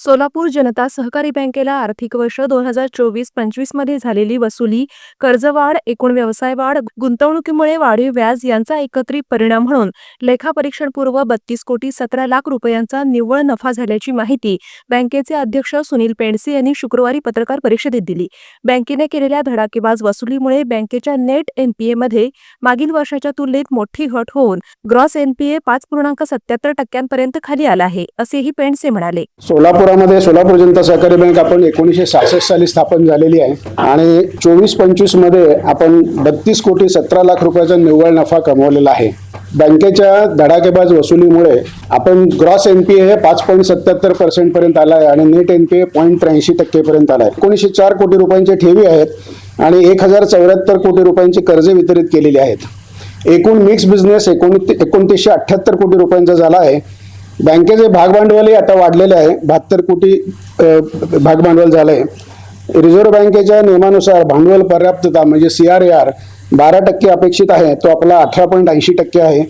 सोलापूर जनता सहकारी बँकेला आर्थिक वर्ष दोन हजार चोवीस पंचवीसमध्ये झालेली वसुली कर्जवाढ एकूण व्यवसाय वाढ गुंतवणुकीमुळे वाढीव व्याज यांचा एकत्रित परिणाम म्हणून लेखापरीक्षणपूर्व बत्तीस कोटी सतरा लाख रुपयांचा निव्वळ नफा झाल्याची माहिती बँकेचे अध्यक्ष सुनील पेंडसे यांनी शुक्रवारी पत्रकार परिषदेत दिली. बँकेने केलेल्या धडाकेबाज वसुलीमुळे बँकेच्या नेट एनपीए मध्ये मागील वर्षाच्या तुलनेत मोठी घट होऊन ग्रॉस एनपीए पाच पूर्णांक सत्याहत्तर टक्क्यांपर्यंत खाली आला आहे असेही पेंडसे म्हणाले. सोलापुरामध्ये सोलापूर जनता सहकारी बँक आपण एकोणीसशे सहासष्ट साली स्थापन झालेली आहे. आणि चोवीस पंचवीसमध्ये आपण बत्तीस कोटी सतरा लाख रुपयाचा निव्वळ नफा कमवलेला आहे. बँकेच्या धडाकेबाज वसुलीमुळे आपण ग्रॉस एनपीए हे पाच पॉईंट सत्याहत्तर पर्सेंट पर्यंत आला आहे आणि नेट एनपीए पॉईंट त्र्याऐंशी टक्केपर्यंत आला आहे एकोणीसशे चार कोटी रुपयांचे ठेवी आहेत आणि एक हजार चौऱ्याहत्तर कोटी रुपयांची कर्जे वितरित केलेली आहेत. एकूण मिक्स बिझनेस एकोणती एकोणतीसशे अठ्ठ्याहत्तर कोटी रुपयांचा झाला आहे. बँकेचे भागभांडवलही आता वाढलेले आहे. बहात्तर कोटी भागभांडवल झालं आहे रिझर्व्ह बँकेच्या नियमानुसार भांडवल पर्याप्तता म्हणजे सी आर ए आर बारा टक्के अपेक्षित आहे. तो आपला अठरा पॉईंट ऐंशी टक्के आहे.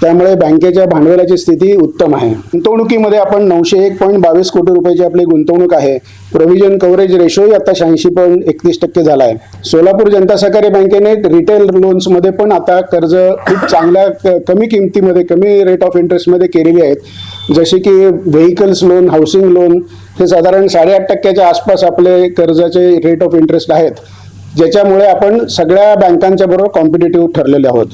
त्यामुळे बँकेच्या भांडवलाची स्थिती उत्तम आहे. गुंतवणुकीमध्ये आपण नऊशे एक पॉईंट बावीस कोटी रुपयाची आपली गुंतवणूक आहे. प्रोव्हिजन कव्हरेज रेशोही आता शहाऐंशी पॉईंट एकतीस टक्के झाला आहे सोलापूर जनता सहकारी बँकेने रिटेल लोन्समध्ये पण आता कर्ज खूप चांगल्या कमी किमतीमध्ये कमी रेट ऑफ इंटरेस्टमध्ये केलेली आहेत. जसे की व्हेकल्स लोन हाऊसिंग लोन हे साधारण साडेआठ टक्क्याच्या आसपास आपले कर्जाचे रेट ऑफ इंटरेस्ट आहेत. ज्याच्यामुळे आपण सगळ्या बँकांच्या बरोबर कॉम्पिटेटिव्ह ठरलेले आहोत.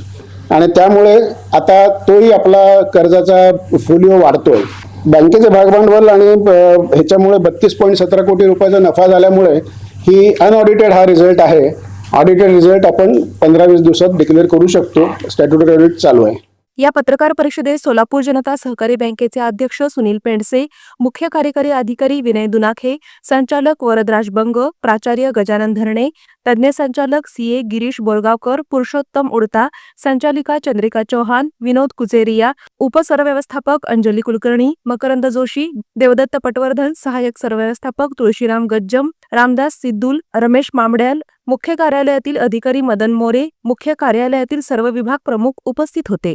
आणि त्यामुळे आता तोही आपला कर्जाचा फोलिओ वाढतोय. बँकेचे भागभांडवल आणि ह्याच्यामुळे बत्तीस पॉईंट सतरा कोटी रुपयाचा नफा झाल्यामुळे ही अनऑडिटेड हा रिझल्ट आहे. ऑडिटेड रिझल्ट आपण पंधरा वीस दिवसात डिक्लेअर करू शकतो. स्टॅट्युटरी ऑडिट चालू आहे. या पत्रकार परिषदेत सोलापूर जनता सहकारी बँकेचे अध्यक्ष सुनील पेंडसे मुख्य कार्यकारी अधिकारी विनय दुनाखे संचालक वरदराज बंग प्राचार्य गजानन धरणे तज्ज्ञ संचालक सी ए गिरीश बोरगावकर पुरुषोत्तम उडता संचालिका चंद्रिका चौहान विनोद कुचेरिया उपसरव्यवस्थापक अंजली कुलकर्णी मकरंद जोशी देवदत्त पटवर्धन सहाय्यक सरव्यवस्थापक तुळशीराम गज्जम रामदास सिद्दूल रमेश मामड्याल मुख्य कार्यालयातील अधिकारी मदन मोरे मुख्य कार्यालयातील सर्व विभाग प्रमुख उपस्थित होते.